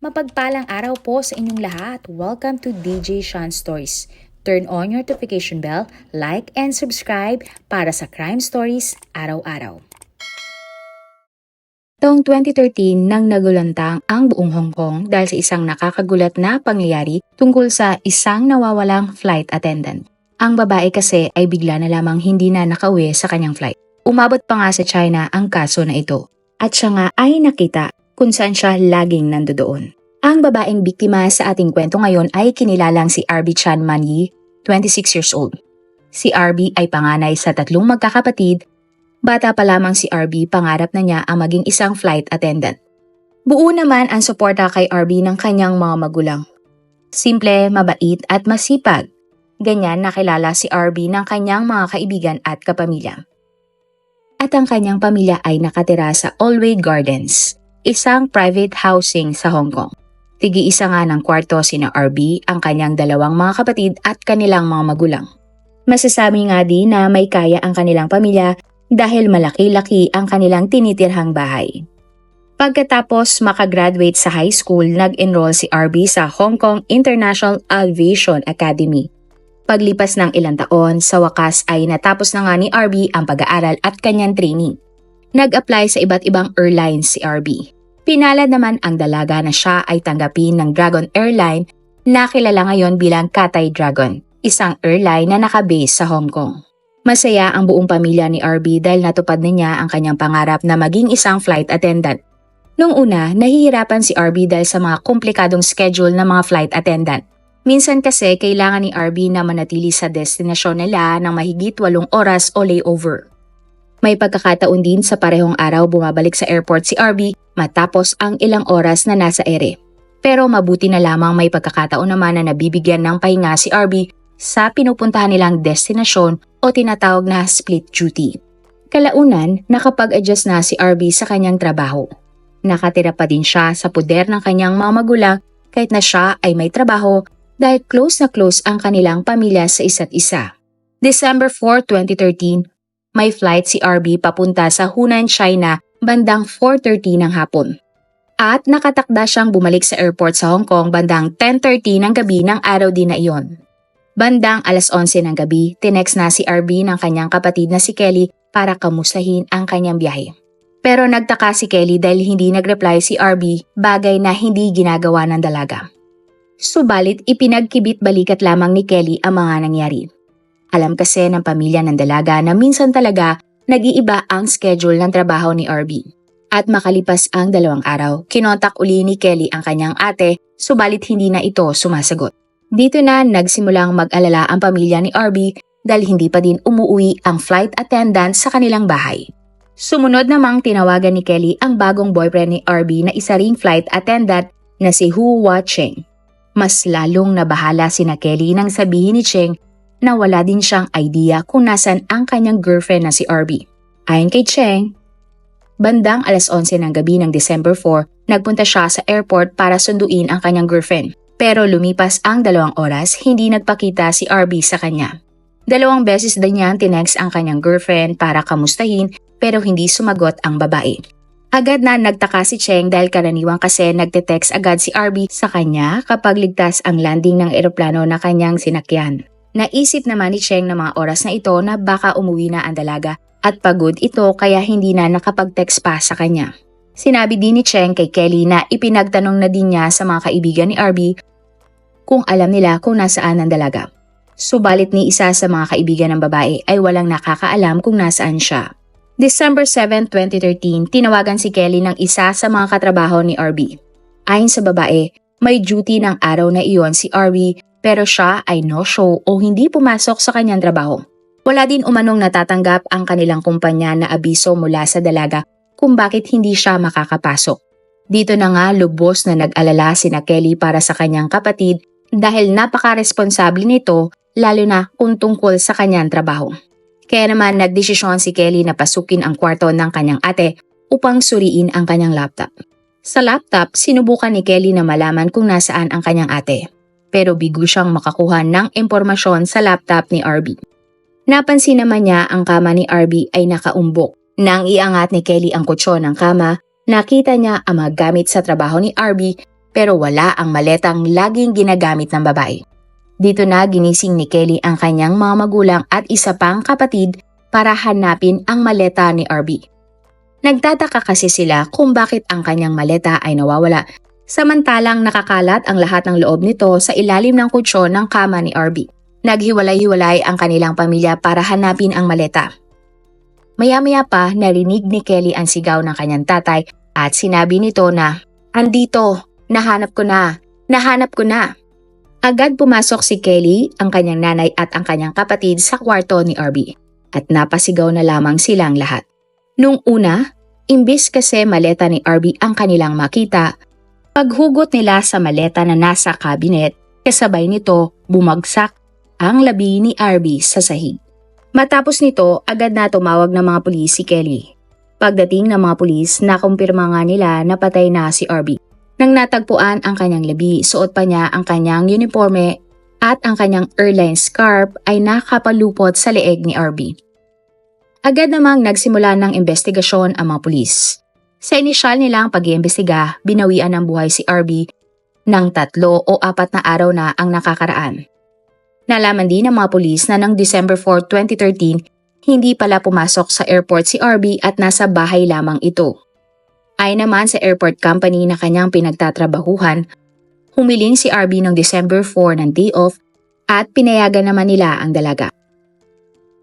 Mapagpalang araw po sa inyong lahat. Welcome to DJ Sean Stories. Turn on your notification bell, like and subscribe para sa crime stories araw-araw. Taong 2013 nang nagulantang ang buong Hong Kong dahil sa isang nakakagulat na pangyayari tungkol sa isang nawawalang flight attendant. Ang babae kasi ay bigla na lamang hindi na nakauwi sa kanyang flight. Umabot pa nga sa China ang kaso na ito. At siya nga ay nakita kung saan siya laging nandoon. Ang babaeng biktima sa ating kwento ngayon ay kinilalang si RB Chan Manyi, 26 years old. Si RB ay panganay sa tatlong magkakapatid. Bata pa lamang si RB, pangarap na niya ang maging isang flight attendant. Buo naman ang suporta kay RB ng kanyang mga magulang. Simple, mabait at masipag. Ganyan nakilala si RB ng kanyang mga kaibigan at kapamilya at ang kanyang pamilya ay nakatira sa Allway Gardens, isang private housing sa Hong Kong. Tigi-isa nga ng kwarto sina RB, ang kanyang dalawang mga kapatid at kanilang mga magulang. Masasabi nga din na may kaya ang kanilang pamilya dahil malaki-laki ang kanilang tinitirhang bahay. Pagkatapos makagraduate sa high school, nag-enroll si RB sa Hong Kong International Aviation Academy Paglipas ng ilang taon, sa wakas ay natapos na nga ni RB ang pag-aaral at kanyang training. Nag-apply sa iba't ibang airlines si RB. Pinalad naman ang dalaga na siya ay tanggapin ng Dragon Airline na kilala ngayon bilang Cathay Dragon, isang airline na nakabase sa Hong Kong. Masaya ang buong pamilya ni RB dahil natupad na niya ang kanyang pangarap na maging isang flight attendant. Noong una, nahihirapan si RB dahil sa mga komplikadong schedule ng mga flight attendant. Minsan kasi kailangan ni RB na manatili sa destinasyon nila ng mahigit walong oras o layover. May pagkakataon din sa parehong araw bumabalik sa airport si RB matapos ang ilang oras na nasa ere. Pero mabuti na lamang may pagkakataon naman na nabibigyan ng pahinga si RB sa pinupuntahan nilang destinasyon o tinatawag na split duty. Kalaunan, nakapag-adjust na si RB sa kanyang trabaho. Nakatira pa din siya sa puder ng kanyang mga magulang kahit na siya ay may trabaho dahil close na close ang kanilang pamilya sa isa't isa. December 4, 2013, may flight si RB papunta sa Hunan, China bandang 4.30 ng hapon. At nakatakda siyang bumalik sa airport sa Hong Kong bandang 10.30 ng gabi ng araw din na iyon. Bandang alas 11 ng gabi, tinext na si RB ng kanyang kapatid na si Kelly para kamustahin ang kanyang biyahe. Pero nagtaka si Kelly dahil hindi nagreply si RB, bagay na hindi ginagawa ng dalaga. Subalit ipinagkibit balikat lamang ni Kelly ang mga nangyari. Alam kasi ng pamilya ng dalaga na minsan talaga nag-iiba ang schedule ng trabaho ni RB. At makalipas ang dalawang araw, kinontak uli ni Kelly ang kanyang ate, subalit hindi na ito sumasagot. Dito na nagsimulang mag-alala ang pamilya ni RB dahil hindi pa din umuwi ang flight attendant sa kanilang bahay. Sumunod namang tinawagan ni Kelly ang bagong boyfriend ni RB na isa ring flight attendant na si Hu Wa Cheng. Mas lalong nabahala si na Kelly nang sabihin ni Cheng na wala din siyang idea kung nasan ang kanyang girlfriend na si RB. Ayon kay Cheng, bandang alas 11 ng gabi ng December 4, nagpunta siya sa airport para sunduin ang kanyang girlfriend. Pero lumipas ang dalawang oras, hindi nagpakita si RB sa kanya. Dalawang beses din niya tinext ang kanyang girlfriend para kamustahin pero hindi sumagot ang babae. Agad na nagtaka si Cheng dahil karaniwang kasi nagte-text agad si RB sa kanya kapag ligtas ang landing ng eroplano na kanyang sinakyan. Naisip naman ni Cheng na mga oras na ito na baka umuwi na ang dalaga at pagod ito kaya hindi na nakapag-text pa sa kanya. Sinabi din ni Cheng kay Kelly na ipinagtanong na din niya sa mga kaibigan ni RB kung alam nila kung nasaan ang dalaga. Subalit ni isa sa mga kaibigan ng babae ay walang nakakaalam kung nasaan siya. December 7, 2013, tinawagan si Kelly ng isa sa mga katrabaho ni RB. Ayon sa babae, may duty ng araw na iyon si RB pero siya ay no-show o hindi pumasok sa kanyang trabaho. Wala din umanong natatanggap ang kanilang kumpanya na abiso mula sa dalaga kung bakit hindi siya makakapasok. Dito na nga lubos na nag-alala si na Kelly para sa kanyang kapatid dahil napaka-responsable nito lalo na kung tungkol sa kanyang trabaho. Kaya naman nagdesisyon si Kelly na pasukin ang kwarto ng kanyang ate upang suriin ang kanyang laptop. Sa laptop, sinubukan ni Kelly na malaman kung nasaan ang kanyang ate. Pero bigo siyang makakuha ng impormasyon sa laptop ni RB. Napansin naman niya ang kama ni RB ay nakaumbok. Nang iangat ni Kelly ang kutsyon ng kama, nakita niya ang mga gamit sa trabaho ni RB pero wala ang maletang laging ginagamit ng babae. Dito na ginising ni Kelly ang kanyang mga magulang at isa pang kapatid para hanapin ang maleta ni RB. Nagtataka kasi sila kung bakit ang kanyang maleta ay nawawala samantalang nakakalat ang lahat ng loob nito sa ilalim ng kutsyon ng kama ni RB. Naghiwalay-hiwalay ang kanilang pamilya para hanapin ang maleta. Maya-maya pa narinig ni Kelly ang sigaw ng kanyang tatay at sinabi nito na, Andito, nahanap ko na, nahanap ko na. Agad pumasok si Kelly, ang kanyang nanay at ang kanyang kapatid sa kwarto ni RB at napasigaw na lamang silang lahat. Nung una, imbis kasi maleta ni RB ang kanilang makita, paghugot nila sa maleta na nasa cabinet, kasabay nito bumagsak ang labi ni RB sa sahig. Matapos nito, agad na tumawag ng mga pulis si Kelly. Pagdating ng mga pulis, nakumpirma nga nila na patay na si RB. Nang natagpuan ang kanyang labi, suot pa niya ang kanyang uniforme at ang kanyang airline scarf ay nakapalupot sa leeg ni RB. Agad namang nagsimula ng investigasyon ang mga pulis. Sa inisyal nilang pag-iimbestiga, binawian ng buhay si RB ng tatlo o apat na araw na ang nakakaraan. Nalaman din ng mga pulis na ng December 4, 2013, hindi pala pumasok sa airport si RB at nasa bahay lamang ito. Ay naman sa airport company na kanyang pinagtatrabahuhan, humiling si RB ng December 4 ng day off at pinayagan naman nila ang dalaga.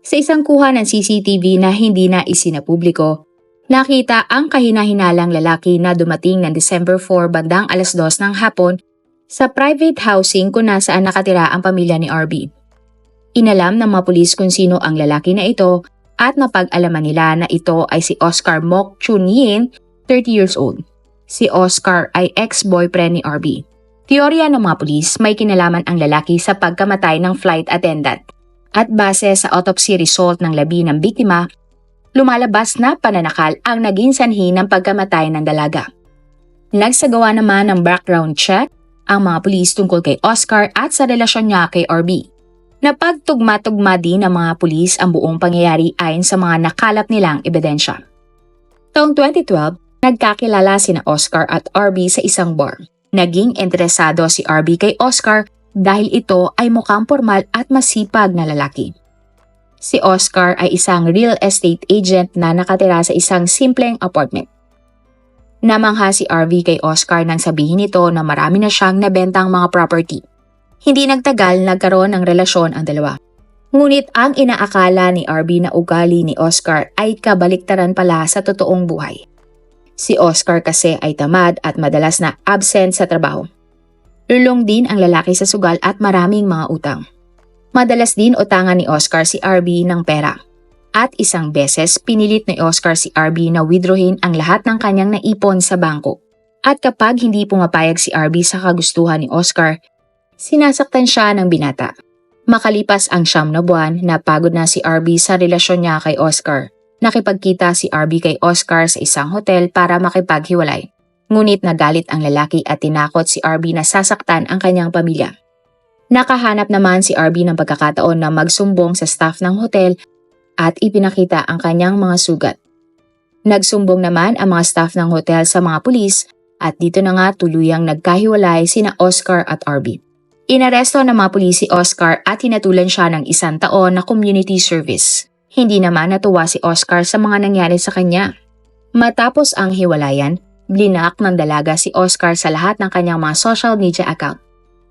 Sa isang kuha ng CCTV na hindi na isinapubliko, nakita ang kahinahinalang lalaki na dumating ng December 4 bandang alas 2 ng hapon sa private housing kung nasaan nakatira ang pamilya ni RB. Inalam ng mga pulis kung sino ang lalaki na ito at napag-alaman nila na ito ay si Oscar Mok Chun Yin, 30 years old. Si Oscar ay ex-boyfriend ni RB. Teorya ng mga pulis, may kinalaman ang lalaki sa pagkamatay ng flight attendant. At base sa autopsy result ng labi ng biktima, lumalabas na pananakal ang naging sanhi ng pagkamatay ng dalaga. Nagsagawa naman ng background check ang mga pulis tungkol kay Oscar at sa relasyon niya kay RB. Napagtugma-tugma din ng mga pulis ang buong pangyayari ayon sa mga nakalap nilang ebidensya. Taong 2012, nagkakilala sina Oscar at RB sa isang bar. Naging interesado si RB kay Oscar dahil ito ay mukhang formal at masipag na lalaki. Si Oscar ay isang real estate agent na nakatira sa isang simpleng apartment. Namangha si RV kay Oscar nang sabihin nito na marami na siyang nabentang mga property. Hindi nagtagal nagkaroon ng relasyon ang dalawa. Ngunit ang inaakala ni RB na ugali ni Oscar ay kabaliktaran pala sa totoong buhay. Si Oscar kasi ay tamad at madalas na absent sa trabaho. Lulong din ang lalaki sa sugal at maraming mga utang. Madalas din utangan ni Oscar si RB ng pera. At isang beses, pinilit ni Oscar si RB na withdrawin ang lahat ng kanyang naipon sa bangko. At kapag hindi pumapayag si RB sa kagustuhan ni Oscar, sinasaktan siya ng binata. Makalipas ang siyam na buwan, napagod na si RB sa relasyon niya kay Oscar. Nakipagkita si RB kay Oscar sa isang hotel para makipaghiwalay. Ngunit nagalit ang lalaki at tinakot si RB na sasaktan ang kanyang pamilya. Nakahanap naman si RB ng pagkakataon na magsumbong sa staff ng hotel at ipinakita ang kanyang mga sugat. Nagsumbong naman ang mga staff ng hotel sa mga pulis at dito na nga tuluyang nagkahiwalay sina Oscar at RB. Inaresto ng mga pulis si Oscar at hinatulan siya ng isang taon na community service. Hindi naman natuwa si Oscar sa mga nangyari sa kanya. Matapos ang hiwalayan, blinak ng dalaga si Oscar sa lahat ng kanyang mga social media account.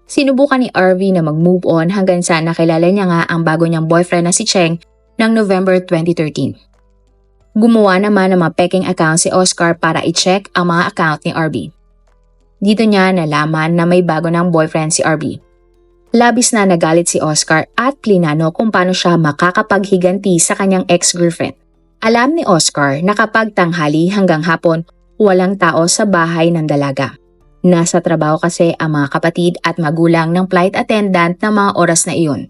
Sinubukan ni RV na mag-move on hanggang sa nakilala niya nga ang bago niyang boyfriend na si Cheng ng November 2013. Gumawa naman ng mga peking account si Oscar para i-check ang mga account ni RB. Dito niya nalaman na may bago ng boyfriend si RB. Labis na nagalit si Oscar at plinano kung paano siya makakapaghiganti sa kanyang ex-girlfriend. Alam ni Oscar na kapag tanghali hanggang hapon, walang tao sa bahay ng dalaga. Nasa trabaho kasi ang mga kapatid at magulang ng flight attendant ng mga oras na iyon.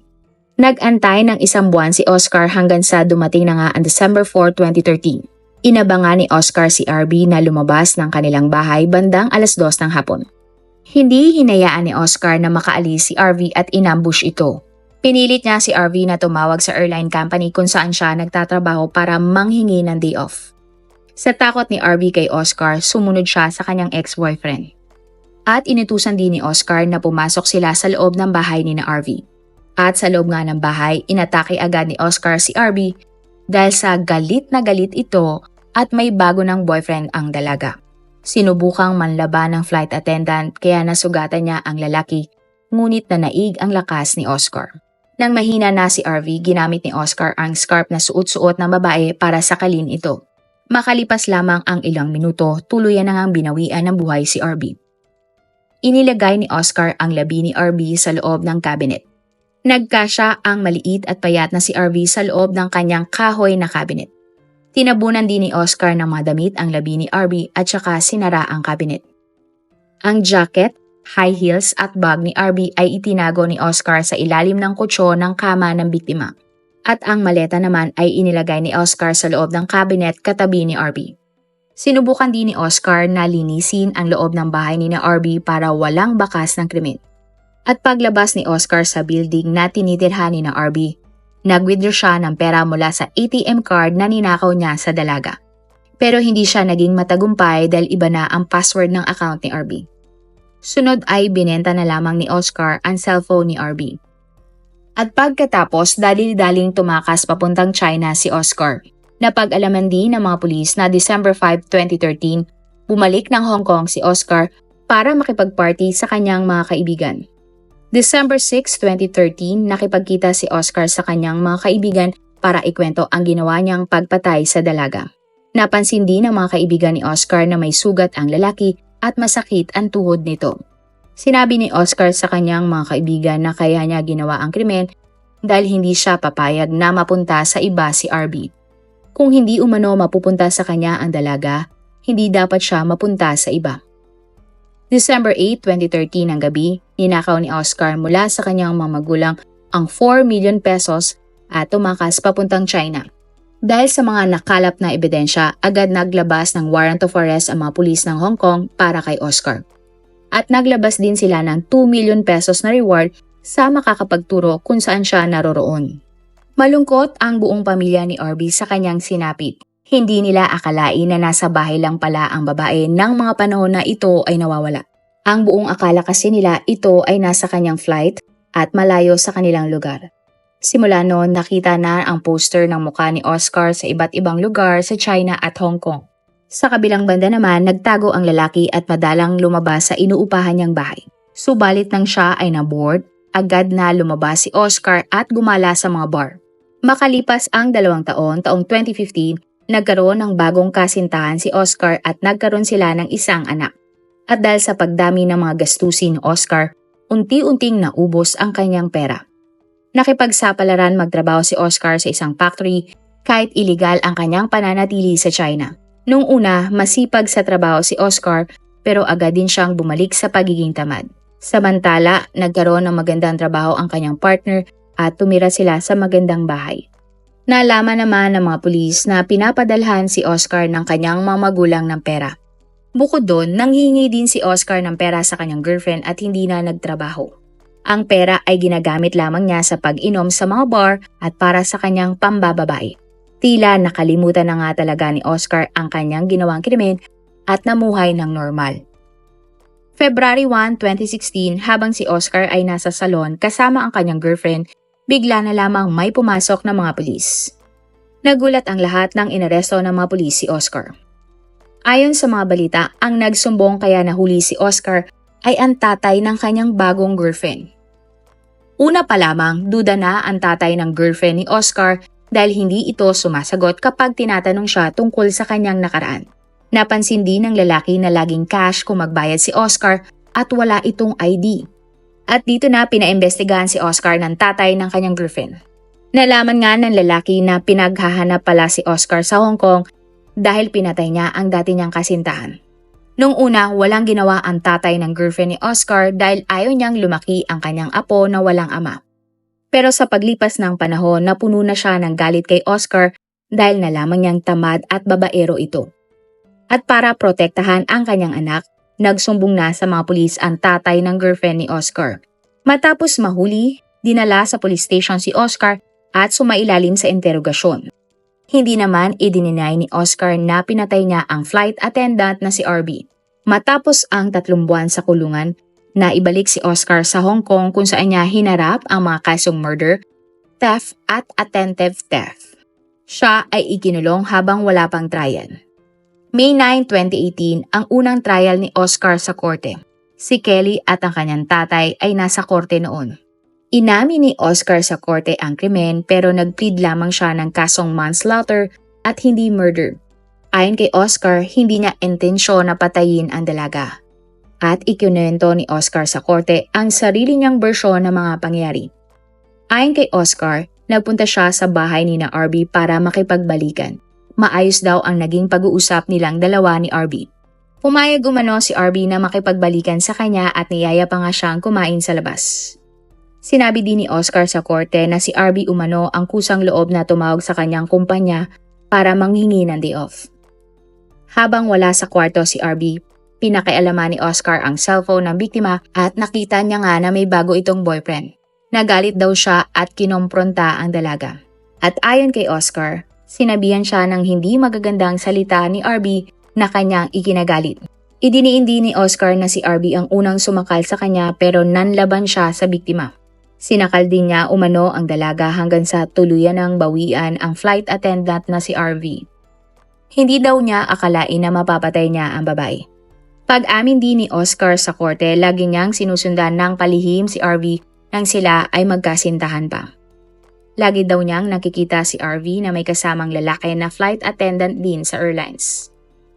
Nag-antay ng isang buwan si Oscar hanggang sa dumating na nga ang December 4, 2013. Inabangan ni Oscar si RB na lumabas ng kanilang bahay bandang alas 2 ng hapon. Hindi hinayaan ni Oscar na makaalis si RV at inambush ito. Pinilit niya si RV na tumawag sa airline company kung saan siya nagtatrabaho para manghingi ng day off. Sa takot ni RV kay Oscar, sumunod siya sa kanyang ex-boyfriend. At inutusan din ni Oscar na pumasok sila sa loob ng bahay ni na RV. At sa loob nga ng bahay, inatake agad ni Oscar si RV dahil sa galit na galit ito at may bago ng boyfriend ang dalaga. Sinubukang manlaban ng flight attendant kaya nasugatan niya ang lalaki, ngunit nanaig ang lakas ni Oscar. Nang mahina na si RV, ginamit ni Oscar ang scarf na suot-suot ng babae para sakalin ito. Makalipas lamang ang ilang minuto, tuluyan na ngang binawian ng buhay si RB. Inilagay ni Oscar ang labi ni RB sa loob ng cabinet. Nagkasya ang maliit at payat na si RV sa loob ng kanyang kahoy na cabinet. Tinabunan din ni Oscar ng mga damit ang labi ni RB at saka sinara ang cabinet. Ang jacket, high heels at bag ni RB ay itinago ni Oscar sa ilalim ng kutso ng kama ng biktima. At ang maleta naman ay inilagay ni Oscar sa loob ng cabinet katabi ni RB. Sinubukan din ni Oscar na linisin ang loob ng bahay ni na RB para walang bakas ng krimen. At paglabas ni Oscar sa building na tinitirhan ni na RB, nag-withdraw siya ng pera mula sa ATM card na ninakaw niya sa dalaga. Pero hindi siya naging matagumpay dahil iba na ang password ng account ni RB. Sunod ay binenta na lamang ni Oscar ang cellphone ni RB. At pagkatapos, dali-daling tumakas papuntang China si Oscar. Napag-alaman din ng mga pulis na December 5, 2013, bumalik ng Hong Kong si Oscar para makipag-party sa kanyang mga kaibigan. December 6, 2013, nakipagkita si Oscar sa kanyang mga kaibigan para ikwento ang ginawa niyang pagpatay sa dalaga. Napansin din ng mga kaibigan ni Oscar na may sugat ang lalaki at masakit ang tuhod nito. Sinabi ni Oscar sa kanyang mga kaibigan na kaya niya ginawa ang krimen dahil hindi siya papayag na mapunta sa iba si RB. Kung hindi umano mapupunta sa kanya ang dalaga, hindi dapat siya mapunta sa iba. December 8, 2013 ng gabi, ninakaw ni Oscar mula sa kanyang mga magulang ang 4 million pesos at tumakas papuntang China. Dahil sa mga nakalap na ebidensya, agad naglabas ng warrant of arrest ang mga pulis ng Hong Kong para kay Oscar. At naglabas din sila ng 2 million pesos na reward sa makakapagturo kung saan siya naroroon. Malungkot ang buong pamilya ni Orby sa kanyang sinapit. Hindi nila akalain na nasa bahay lang pala ang babae ng mga panahon na ito ay nawawala. Ang buong akala kasi nila ito ay nasa kanyang flight at malayo sa kanilang lugar. Simula noon nakita na ang poster ng mukha ni Oscar sa iba't ibang lugar sa China at Hong Kong. Sa kabilang banda naman, nagtago ang lalaki at madalang lumabas sa inuupahan niyang bahay. Subalit nang siya ay naboard, agad na lumabas si Oscar at gumala sa mga bar. Makalipas ang dalawang taon, taong 2015, Nagkaroon ng bagong kasintahan si Oscar at nagkaroon sila ng isang anak. At dahil sa pagdami ng mga gastusin ni Oscar, unti-unting naubos ang kanyang pera. Nakipagsapalaran magtrabaho si Oscar sa isang factory kahit iligal ang kanyang pananatili sa China. Nung una, masipag sa trabaho si Oscar pero agad din siyang bumalik sa pagiging tamad. Samantala, nagkaroon ng magandang trabaho ang kanyang partner at tumira sila sa magandang bahay. Nalaman naman ng mga pulis na pinapadalhan si Oscar ng kanyang mga magulang ng pera. Bukod doon, nanghingi din si Oscar ng pera sa kanyang girlfriend at hindi na nagtrabaho. Ang pera ay ginagamit lamang niya sa pag-inom sa mga bar at para sa kanyang pambababae. Tila nakalimutan na nga talaga ni Oscar ang kanyang ginawang krimen at namuhay ng normal. February 1, 2016, habang si Oscar ay nasa salon kasama ang kanyang girlfriend, bigla na lamang may pumasok ng mga pulis. Nagulat ang lahat ng inaresto ng mga pulis si Oscar. Ayon sa mga balita, ang nagsumbong kaya nahuli si Oscar ay ang tatay ng kanyang bagong girlfriend. Una pa lamang, duda na ang tatay ng girlfriend ni Oscar dahil hindi ito sumasagot kapag tinatanong siya tungkol sa kanyang nakaraan. Napansin din ng lalaki na laging cash kung magbayad si Oscar at wala itong ID. At dito na pinaimbestigahan si Oscar ng tatay ng kanyang girlfriend. Nalaman nga ng lalaki na pinaghahanap pala si Oscar sa Hong Kong dahil pinatay niya ang dati niyang kasintahan. Nung una, walang ginawa ang tatay ng girlfriend ni Oscar dahil ayaw niyang lumaki ang kanyang apo na walang ama. Pero sa paglipas ng panahon, napuno na siya ng galit kay Oscar dahil nalaman niyang tamad at babaero ito. At para protektahan ang kanyang anak, Nagsumbong na sa mga pulis ang tatay ng girlfriend ni Oscar. Matapos mahuli, dinala sa police station si Oscar at sumailalim sa interogasyon. Hindi naman idininay ni Oscar na pinatay niya ang flight attendant na si RB. Matapos ang tatlong buwan sa kulungan, na ibalik si Oscar sa Hong Kong kung saan niya hinarap ang mga kasong murder, theft at attempted theft. Siya ay ikinulong habang wala pang trial. May 9, 2018 ang unang trial ni Oscar sa korte. Si Kelly at ang kanyang tatay ay nasa korte noon. Inamin ni Oscar sa korte ang krimen pero nagplead lamang siya ng kasong manslaughter at hindi murder. Ayon kay Oscar, hindi niya intensyon na patayin ang dalaga. At ikinento ni Oscar sa korte ang sarili niyang bersyon ng mga pangyari. Ayon kay Oscar, nagpunta siya sa bahay ni na RB para makipagbalikan. Maayos daw ang naging pag-uusap nilang dalawa ni RB. Pumayag umano si RB na makipagbalikan sa kanya at niyaya pa nga siyang kumain sa labas. Sinabi din ni Oscar sa korte na si RB umano ang kusang loob na tumawag sa kanyang kumpanya para manghingi ng day off. Habang wala sa kwarto si RB, pinakialaman ni Oscar ang cellphone ng biktima at nakita niya nga na may bago itong boyfriend. Nagalit daw siya at kinompronta ang dalaga. At ayon kay Oscar, sinabihan siya ng hindi magagandang salita ni RB na kanyang ikinagalit. Idiniindi ni Oscar na si RB ang unang sumakal sa kanya pero nanlaban siya sa biktima. Sinakal din niya umano ang dalaga hanggang sa tuluyan ng bawian ang flight attendant na si RV. Hindi daw niya akalain na mapapatay niya ang babae. Pag-amin din ni Oscar sa korte, lagi niyang sinusundan ng palihim si RV nang sila ay magkasintahan pa. Lagi daw niyang nakikita si RV na may kasamang lalaki na flight attendant din sa airlines.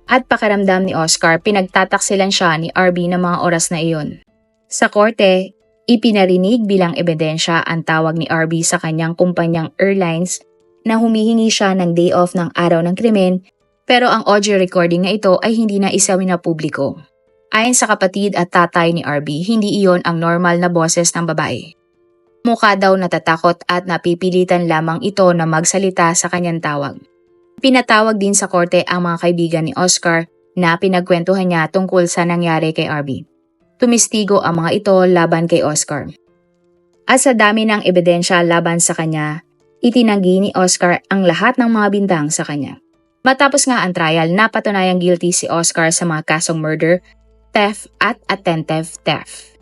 At pakiramdam ni Oscar, pinagtataksilan siya ni RB ng mga oras na iyon. Sa korte, ipinarinig bilang ebidensya ang tawag ni RB sa kanyang kumpanyang airlines na humihingi siya ng day off ng araw ng krimen pero ang audio recording na ito ay hindi na isawin na publiko. Ayon sa kapatid at tatay ni RB, hindi iyon ang normal na boses ng babae. Mukha daw natatakot at napipilitan lamang ito na magsalita sa kanyang tawag. Pinatawag din sa korte ang mga kaibigan ni Oscar na pinagkwentuhan niya tungkol sa nangyari kay RB. Tumistigo ang mga ito laban kay Oscar. At sa dami ng ebidensya laban sa kanya, itinanggi ni Oscar ang lahat ng mga bintang sa kanya. Matapos nga ang trial, napatunayang guilty si Oscar sa mga kasong murder, theft at attempted theft.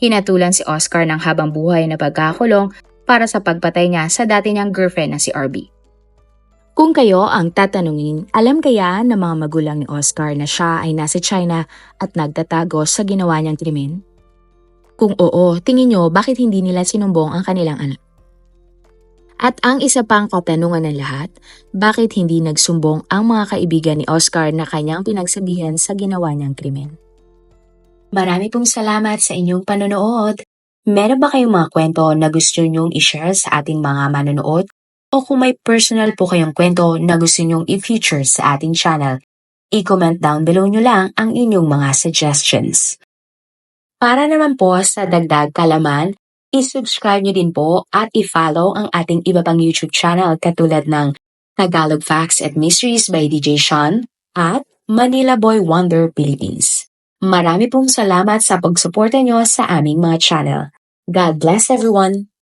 Hinatulan si Oscar ng habang buhay na pagkakulong para sa pagpatay niya sa dati niyang girlfriend na si RB. Kung kayo ang tatanungin, alam kaya ng mga magulang ni Oscar na siya ay nasa China at nagtatago sa ginawa niyang krimen? Kung oo, tingin nyo bakit hindi nila sinumbong ang kanilang anak? At ang isa pang katanungan ng lahat, bakit hindi nagsumbong ang mga kaibigan ni Oscar na kanyang pinagsabihan sa ginawa niyang krimen? Marami pong salamat sa inyong panonood. Meron ba kayong mga kwento na gusto nyong i-share sa ating mga manonood? O kung may personal po kayong kwento na gusto nyong i-feature sa ating channel, i-comment down below nyo lang ang inyong mga suggestions. Para naman po sa dagdag kalaman, i-subscribe nyo din po at i-follow ang ating iba pang YouTube channel katulad ng Tagalog Facts and Mysteries by DJ Sean at Manila Boy Wonder Philippines. Marami pong salamat sa pagsuporta nyo sa aming mga channel. God bless everyone!